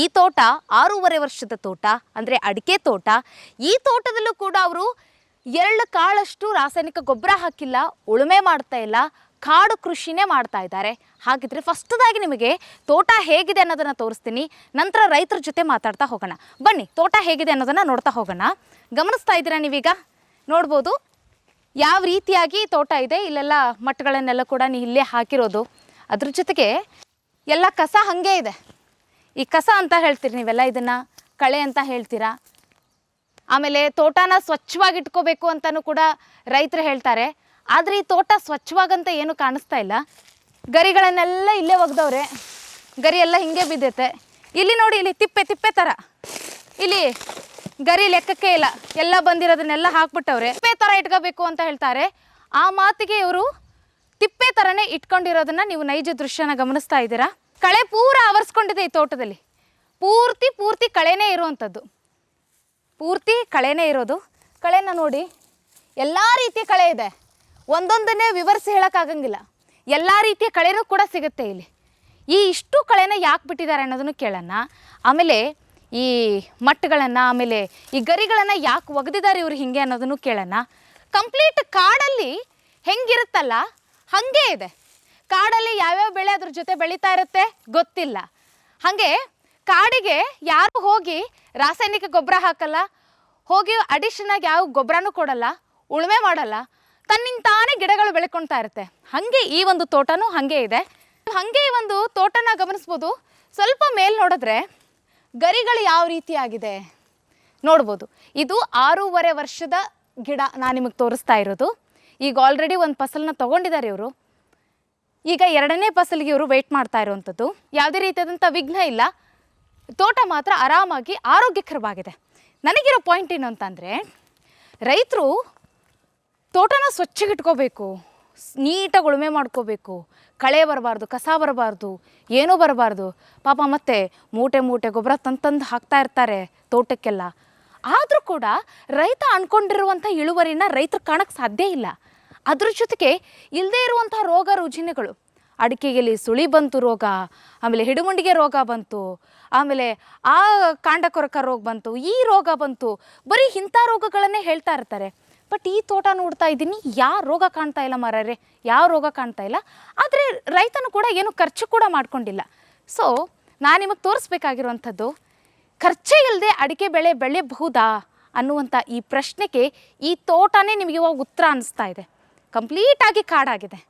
ಈ ತೋಟ ಆರೂವರೆ ವರ್ಷದ ತೋಟ, ಅಂದರೆ ಅಡಿಕೆ ತೋಟ. ಈ ತೋಟದಲ್ಲೂ ಕೂಡ ಅವರು ಎರಡು ಕಾಳಷ್ಟು ರಾಸಾಯನಿಕ ಗೊಬ್ಬರ ಹಾಕಿಲ್ಲ, ಉಳುಮೆ ಮಾಡ್ತಾ ಇಲ್ಲ, ಕಾಡು ಕೃಷಿನೇ ಮಾಡ್ತಾ ಇದ್ದಾರೆ. ಹಾಗಿದ್ರೆ ಫಸ್ಟ್ದಾಗಿ ನಿಮಗೆ ತೋಟ ಹೇಗಿದೆ ಅನ್ನೋದನ್ನು ತೋರಿಸ್ತೀನಿ. ನಂತರ ರೈತರ ಜೊತೆ ಮಾತಾಡ್ತಾ ಹೋಗೋಣ. ಬನ್ನಿ, ತೋಟ ಹೇಗಿದೆ ಅನ್ನೋದನ್ನು ನೋಡ್ತಾ ಹೋಗೋಣ. ಗಮನಿಸ್ತಾ ಇದ್ದೀರಾ ನೀವೀಗ? ನೋಡ್ಬೋದು. ಯಾವ ರೀತಿಯಾಗಿ ತೋಟ ಇದೆ, ಇಲ್ಲೆಲ್ಲ ಮಟ್ಟಗಳನ್ನೆಲ್ಲ ಕೂಡ ನೀ ಇಲ್ಲೇ ಹಾಕಿರೋದು. ಅದ್ರ ಜೊತೆಗೆ ಎಲ್ಲ ಕಸ ಹಾಗೆ ಇದೆ. ಈ ಕಸ ಅಂತ ಹೇಳ್ತೀರಿ ನೀವೆಲ್ಲ ಇದನ್ನು? ಕಳೆ ಅಂತ ಹೇಳ್ತೀರಾ? ಆಮೇಲೆ ತೋಟನ ಸ್ವಚ್ಛವಾಗಿ ಇಟ್ಕೋಬೇಕು ಅಂತಲೂ ಕೂಡ ರೈತರು ಹೇಳ್ತಾರೆ. ಆದರೆ ಈ ತೋಟ ಸ್ವಚ್ಛವಾಗಂತ ಏನು ಕಾಣಿಸ್ತಾ ಇಲ್ಲ. ಗರಿಗಳನ್ನೆಲ್ಲ ಇಲ್ಲೇ ಒಗ್ದವ್ರೆ. ಗರಿ ಎಲ್ಲ ಹಿಂಗೆ ಬಿದ್ದೈತೆ. ಇಲ್ಲಿ ನೋಡಿ, ಇಲ್ಲಿ ತಿಪ್ಪೆ ತಿಪ್ಪೆ ಥರ ಇಲ್ಲಿ ಗರಿ ಲೆಕ್ಕಕ್ಕೆ ಇಲ್ಲ. ಎಲ್ಲ ಬಂದಿರೋದನ್ನೆಲ್ಲ ಹಾಕ್ಬಿಟ್ಟವ್ರೆ. ತಿಪ್ಪೆ ಥರ ಇಟ್ಕೋಬೇಕು ಅಂತ ಹೇಳ್ತಾರೆ. ಆ ಮಾತಿಗೆ ಇವರು ತಿಪ್ಪೆ ಥರನೇ ಇಟ್ಕೊಂಡಿರೋದನ್ನ ನೀವು ನೈಜ ದೃಶ್ಯನ ಗಮನಿಸ್ತಾ ಇದ್ದೀರಾ? ಕಳೆ ಪೂರ ಆವರಿಸ್ಕೊಂಡಿದೆ ಈ ತೋಟದಲ್ಲಿ. ಪೂರ್ತಿ ಪೂರ್ತಿ ಕಳೆನೇ ಇರುವಂಥದ್ದು. ಪೂರ್ತಿ ಕಳೆನೇ ಇರೋದು. ಕಳೆನ ನೋಡಿ, ಎಲ್ಲ ರೀತಿಯ ಕಳೆ ಇದೆ. ಒಂದೊಂದನ್ನೇ ವಿವರಿಸಿ ಹೇಳೋಕ್ಕಾಗಂಗಿಲ್ಲ. ಎಲ್ಲ ರೀತಿಯ ಕಳೆನೂ ಕೂಡ ಸಿಗುತ್ತೆ ಇಲ್ಲಿ. ಈ ಇಷ್ಟು ಕಳೆನ ಯಾಕೆ ಬಿಟ್ಟಿದ್ದಾರೆ ಅನ್ನೋದನ್ನು ಕೇಳೋಣ. ಆಮೇಲೆ ಈ ಮಟ್ಟಗಳನ್ನು, ಆಮೇಲೆ ಈ ಗರಿಗಳನ್ನು ಯಾಕೆ ಒಗೆದಿದ್ದಾರೆ ಇವರು ಹಿಂಗೆ ಅನ್ನೋದನ್ನು ಕೇಳೋಣ. ಕಂಪ್ಲೀಟ್ ಕಾಡಲ್ಲಿ ಹೆಂಗಿರುತ್ತಲ್ಲ, ಹಾಗೆ ಇದೆ. ಕಾಡಲ್ಲಿ ಯಾವ್ಯಾವ ಬೆಳೆ ಅದ್ರ ಜೊತೆ ಬೆಳೀತಾ ಇರುತ್ತೆ ಗೊತ್ತಿಲ್ಲ. ಹಾಗೆ ಕಾಡಿಗೆ ಯಾರು ಹೋಗಿ ರಾಸಾಯನಿಕ ಗೊಬ್ಬರ ಹಾಕಲ್ಲ, ಹೋಗಿ ಅಡಿಷನ್ ಆಗಿ ಯಾವ ಗೊಬ್ಬರನೂ ಕೊಡಲ್ಲ, ಉಳುಮೆ ಮಾಡಲ್ಲ, ತನ್ನಿಂದ ತಾನೇ ಗಿಡಗಳು ಬೆಳ್ಕೊಳ್ತಾ ಇರುತ್ತೆ. ಹಾಗೆ ಈ ಒಂದು ತೋಟನೂ ಹಾಗೆ ಇದೆ. ಹಾಗೆ ಈ ಒಂದು ತೋಟನ ಗಮನಿಸ್ಬೋದು. ಸ್ವಲ್ಪ ಮೇಲ್ ನೋಡಿದ್ರೆ ಗರಿಗಳು ಯಾವ ರೀತಿಯಾಗಿದೆ ನೋಡ್ಬೋದು. ಇದು ಆರೂವರೆ ವರ್ಷದ ಗಿಡ ನಾನು ನಿಮಗೆ ತೋರಿಸ್ತಾ ಇರೋದು. ಈಗ ಆಲ್ರೆಡಿ ಒಂದು ಫಸಲನ್ನ ತೊಗೊಂಡಿದ್ದಾರೆ ಇವರು. ಈಗ ಎರಡನೇ ಫಸಲಿಗೆ ಇವರು ವೆಯ್ಟ್ ಮಾಡ್ತಾ ಇರುವಂಥದ್ದು. ಯಾವುದೇ ರೀತಿಯಾದಂಥ ವಿಘ್ನ ಇಲ್ಲ. ತೋಟ ಮಾತ್ರ ಆರಾಮಾಗಿ ಆರೋಗ್ಯಕರವಾಗಿದೆ. ನನಗಿರೋ ಪಾಯಿಂಟ್ ಏನು ಅಂತಂದರೆ ರೈತರು ತೋಟನ ಸ್ವಚ್ಛಗಿಟ್ಕೋಬೇಕು. ನೀಟಾಗಿ ಉಳುಮೆ ಮಾಡ್ಕೋಬೇಕು. ಕಳೆ ಬರಬಾರ್ದು, ಕಸ ಬರಬಾರ್ದು, ಏನೂ ಬರಬಾರ್ದು. ಪಾಪ ಮತ್ತೆ ಮೂಟೆ ಮೂಟೆ ಗೊಬ್ಬರ ತಂತಂದು ತಂದು ಹಾಕ್ತಾ ಇರ್ತಾರೆ ತೋಟಕ್ಕೆಲ್ಲ. ಆದರೂ ಕೂಡ ರೈತ ಅಂದ್ಕೊಂಡಿರುವಂಥ ಇಳುವರಿನ ರೈತರು ಕಾಣಕ್ಕೆ ಸಾಧ್ಯ ಇಲ್ಲ. ಅದ್ರ ಜೊತೆಗೆ ಇಲ್ಲದೇ ಇರುವಂಥ ರೋಗ ರುಜಿನಗಳು ಅಡಿಕೆಗೆಲಿ ಸುಳಿ ಬಂತು ರೋಗ, ಆಮೇಲೆ ಹಿಡುಮುಂಡಿಗೆ ರೋಗ ಬಂತು, ಆಮೇಲೆ ಆ ಕಾಂಡ ಕೊರಕ ರೋಗ ಬಂತು, ಈ ರೋಗ ಬಂತು, ಬರೀ ಇಂಥ ರೋಗಗಳನ್ನೇ ಹೇಳ್ತಾ ಇರ್ತಾರೆ. ಬಟ್ ಈ ತೋಟ ನೋಡ್ತಾ ಇದ್ದೀನಿ, ಯಾವ ರೋಗ ಕಾಣ್ತಾ ಇಲ್ಲ ಮಾರರೆ, ಯಾವ ರೋಗ ಕಾಣ್ತಾ ಇಲ್ಲ. ಆದರೆ ರೈತನು ಕೂಡ ಏನು ಖರ್ಚು ಕೂಡ ಮಾಡ್ಕೊಂಡಿಲ್ಲ. ಸೊ ನಾನು ನಿಮಗೆ ತೋರಿಸ್ಬೇಕಾಗಿರುವಂಥದ್ದು, ಖರ್ಚೇ ಇಲ್ಲದೆ ಅಡಿಕೆ ಬೆಳೆ ಬೆಳೆಯಬಹುದಾ ಅನ್ನುವಂಥ ಈ ಪ್ರಶ್ನೆಗೆ ಈ ತೋಟನೇ ನಿಮಗೆ ಇವಾಗ ಉತ್ತರ ಅನ್ನಿಸ್ತಾ ಇದೆ. ಕಂಪ್ಲೀಟಾಗಿ ಕಾಡಾಗಿದೆ.